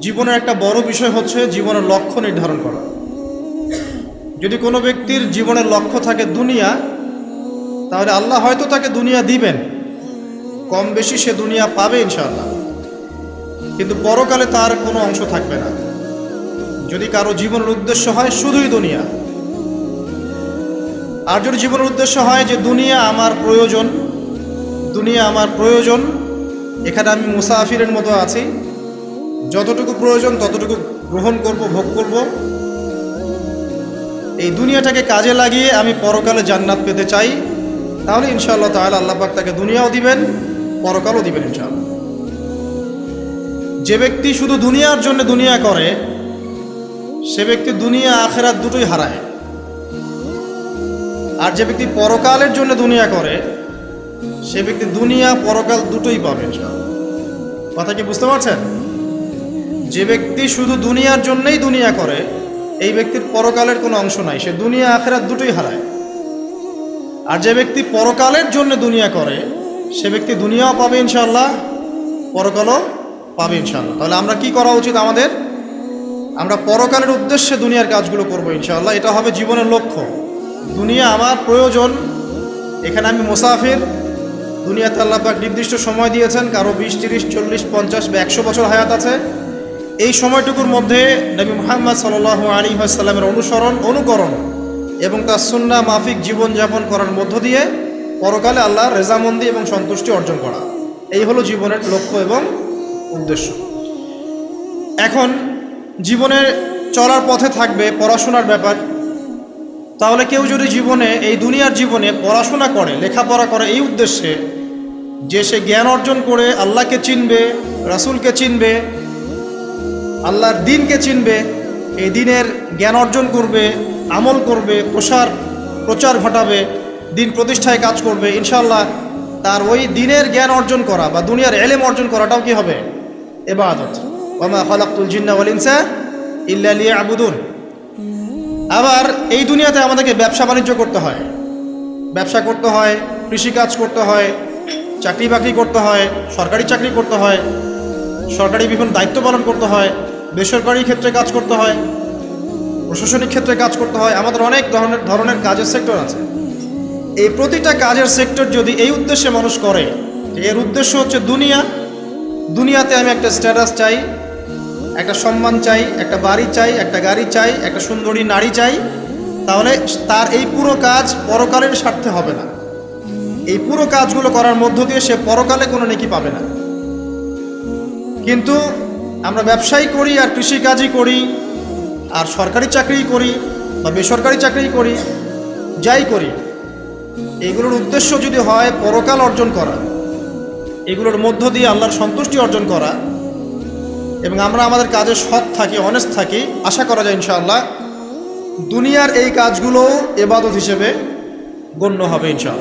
জীবনের একটা বড় বিষয় হচ্ছে জীবনের লক্ষ্য নির্ধারণ করা। যদি কোনো ব্যক্তির জীবনের লক্ষ্য থাকে দুনিয়া, তাহলে আল্লাহ হয়তো তাকে দুনিয়া দিবেন। কম বেশি সে দুনিয়া পাবে ইনশাআল্লাহ। কিন্তু পরকালে তার কোনো অংশ থাকবে না। যদি কারও জীবনের উদ্দেশ্য হয় শুধুই দুনিয়া, আর যদি জীবনের উদ্দেশ্য হয় যে দুনিয়া আমার প্রয়োজন, দুনিয়া আমার প্রয়োজন, এখানে আমি মুসাফিরের মতো আছি যতটুকু প্রয়োজন, ততটুকু গ্রহণ করব, ভোগ করব। এই দুনিয়াটাকে কাজে লাগিয়ে আমি পরকালে জান্নাত পেতে চাই। তাহলে ইনশাআল্লাহ তাহলে আল্লাহ পাক তাকে দুনিয়াও দিবেন, পরকালও দিবেন ইনশাআল্লাহ। যে ব্যক্তি শুধু দুনিয়ার জন্য দুনিয়া করে, সে ব্যক্তি দুনিয়া, আখেরাত দুটোই হারায়। আর যে ব্যক্তি পরকালের জন্য দুনিয়া করে, সে ব্যক্তি দুনিয়া, পরকাল দুটোই পাবে কথা কি বুঝতে পারছেন? যে ব্যক্তি শুধু দুনিয়ার জন্যই দুনিয়া করে, এই ব্যক্তির পরকালের কোনো অংশ নাই। সে দুনিয়া আখেরাত দুটোই হারায়। আর যে ব্যক্তি পরকালের জন্য দুনিয়া করে, সে ব্যক্তি দুনিয়াও পাবে ইনশাল্লাহ পরকালও পাবে ইনশাআল্লাহ। তাহলে আমরা কি করা উচিত আমাদের? আমরা পরকালের উদ্দেশ্যে দুনিয়ার কাজগুলো করব ইনশাল্লাহ এটা হবে জীবনের লক্ষ্য। দুনিয়া আমার প্রয়োজন। এখানে আমি মুসাফির। দুনিয়াতে আল্লাহ পাক নির্দিষ্ট সময় দিয়েছেন। কারও বিশ, তিরিশ, চল্লিশ, পঞ্চাশ বা একশো বছর হায়াত আছে। এই সময়টুকুর মধ্যে নবী মোহাম্মদ সাল আলী সাল্লামের অনুসরণ, অনুকরণ এবং তার সুন্না মাফিক জীবনযাপন করার মধ্য দিয়ে পরকালে আল্লাহর রেজামন্দি এবং সন্তুষ্টি অর্জন করা। এই হলো জীবনের লক্ষ্য এবং উদ্দেশ্য। এখন জীবনের চলার পথে থাকবে পড়াশোনার ব্যাপার। তাহলে কেউ যদি জীবনে, এই দুনিয়ার জীবনে পড়াশোনা করে, লেখাপড়া করে এই উদ্দেশ্যে যে সে জ্ঞান অর্জন করে আল্লাহকে চিনবে, রাসূলকে চিনবে আল্লাহর দিনকে চিনবে, এই দিনের জ্ঞান অর্জন করবে, আমল করবে, প্রসার, প্রচার ঘটাবে, দিন প্রতিষ্ঠায় কাজ করবে ইনশাল্লাহ তার ওই দিনের জ্ঞান অর্জন করা বা দুনিয়ার এলেম অর্জন করাটাও কি হবে? এবাদত। ওমা খলাকুল জিন্না ইনসা ইল্লা আবুদুন আবার এই দুনিয়াতে আমাদেরকে ব্যবসা বাণিজ্য করতে হয়। ব্যবসা করতে হয়, কৃষিকাজ করতে হয়, চাকরি বাকরি করতে হয়, সরকারি চাকরি করতে হয়, সরকারি বিভিন্ন দায়িত্ব পালন করতে হয় বেসরকারি ক্ষেত্রে কাজ করতে হয়, প্রশাসনিক ক্ষেত্রে কাজ করতে হয়, আমাদের অনেক ধরনের ধরনের কাজের সেক্টর আছে। এই প্রতিটা কাজের সেক্টর যদি এই উদ্দেশ্যে মানুষ করে এর উদ্দেশ্য হচ্ছে দুনিয়া। দুনিয়াতে আমি একটা স্ট্যাটাস চাই, একটা সম্মান চাই, একটা বাড়ি চাই, একটা গাড়ি চাই, একটা সুন্দরী নারী চাই, তাহলে তার এই পুরো কাজ পরকালের স্বার্থে হবে না। এই পুরো কাজগুলো করার মধ্য দিয়ে সে পরকালে কোনো নেকি পাবে না। কিন্তু আমরা ব্যবসায়ী করি আর কৃষিকাজই করি, আর সরকারি চাকরি করি বা বেসরকারি চাকরি করি, যাই করি। এগুলোর উদ্দেশ্য যদি হয় পরকাল অর্জন করা, এগুলোর মধ্য দিয়ে আল্লাহর সন্তুষ্টি অর্জন করা, এবং আমরা আমাদের কাজে সৎ থাকি অনেস্ট থাকি, আশা করা যায় ইনশাআল্লাহ, দুনিয়ার এই কাজগুলো এবাদত হিসেবে গণ্য হবে ইনশাআল্লাহ।